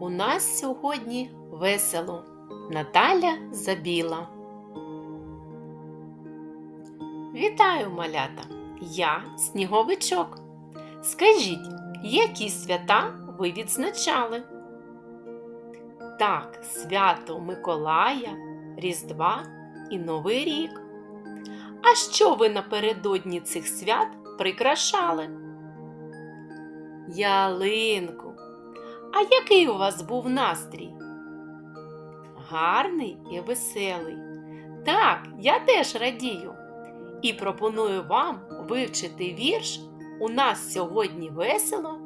У нас сьогодні весело. Наталя Забіла. Вітаю, малята! Я сніговичок. Скажіть, які свята ви відзначали? Так, свято Миколая, Різдва і Новий рік. А що ви напередодні цих свят прикрашали? Ялинку. А який у вас був настрій? Гарний і веселий. Так, я теж радію. І пропоную вам вивчити вірш У нас сьогодні весело,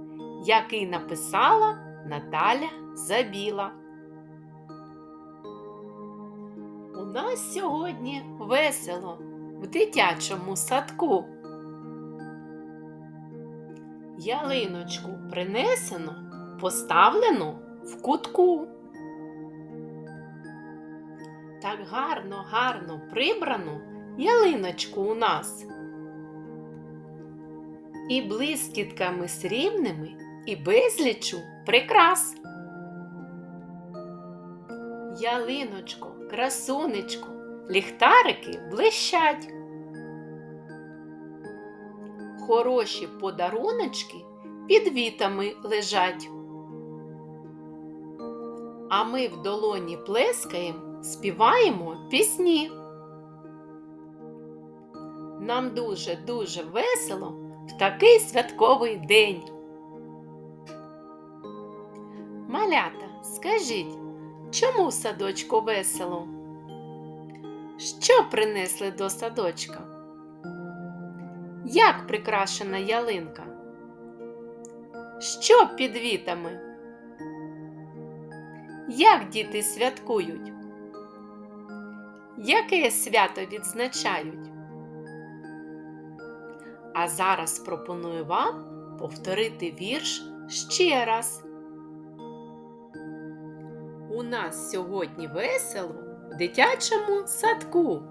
який написала Наталя Забіла. У нас сьогодні весело в дитячому садку. Ялиночку принесено, поставлено в кутку. Так гарно, гарно прибрано ялиночку у нас. І блискітками срібними, і безлічу прикрас. Ялиночко, красунечко, ліхтарики блищать. Хороші подаруночки під вітами лежать. А ми в долоні плескаєм, співаємо пісні. Нам дуже-дуже весело в такий святковий день. Малята, скажіть, чому в садочку весело? Що принесли до садочка? Як прикрашена ялинка? Що під вітами? Як діти святкують? Яке свято відзначають? А зараз пропоную вам повторити вірш ще раз. У нас сьогодні весело в дитячому садку.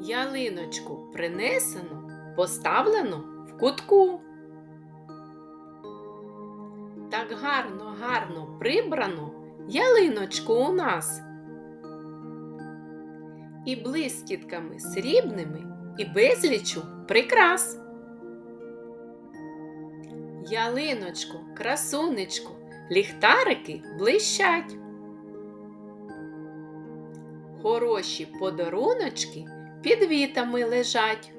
Ялиночку принесено, поставлено в кутку. Так гарно, гарно прибрано ялиночку у нас. І блискітками срібними і безлічу прикрас. Ялиночко, красунечко, ліхтарики блищать. Хороші подаруночки під вітами лежать.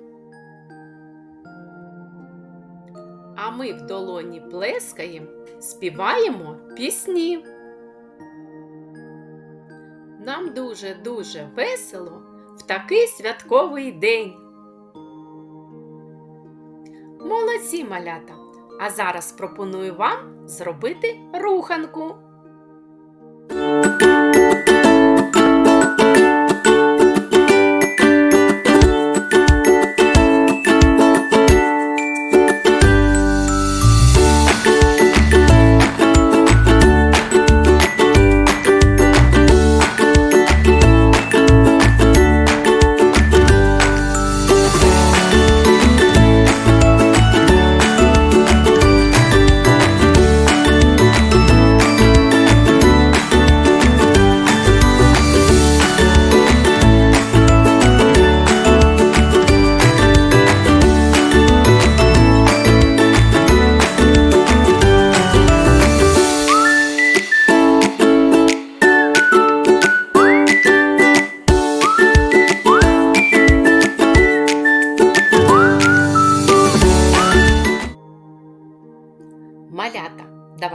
А ми в долоні плескаєм, співаємо пісні. Нам дуже-дуже весело в такий святковий день. Молодці малята! А зараз пропоную вам зробити руханку.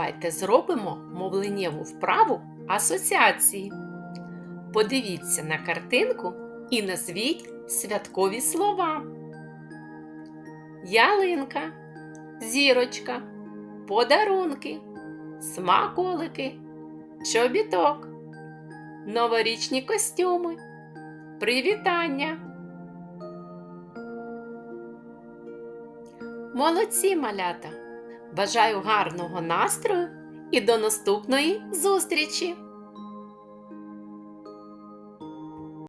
Давайте зробимо мовленнєву вправу асоціації. Подивіться на картинку і назвіть святкові слова. Ялинка, зірочка, подарунки, смаколики, чобіток, новорічні костюми, привітання. Молодці малята! Бажаю гарного настрою і до наступної зустрічі!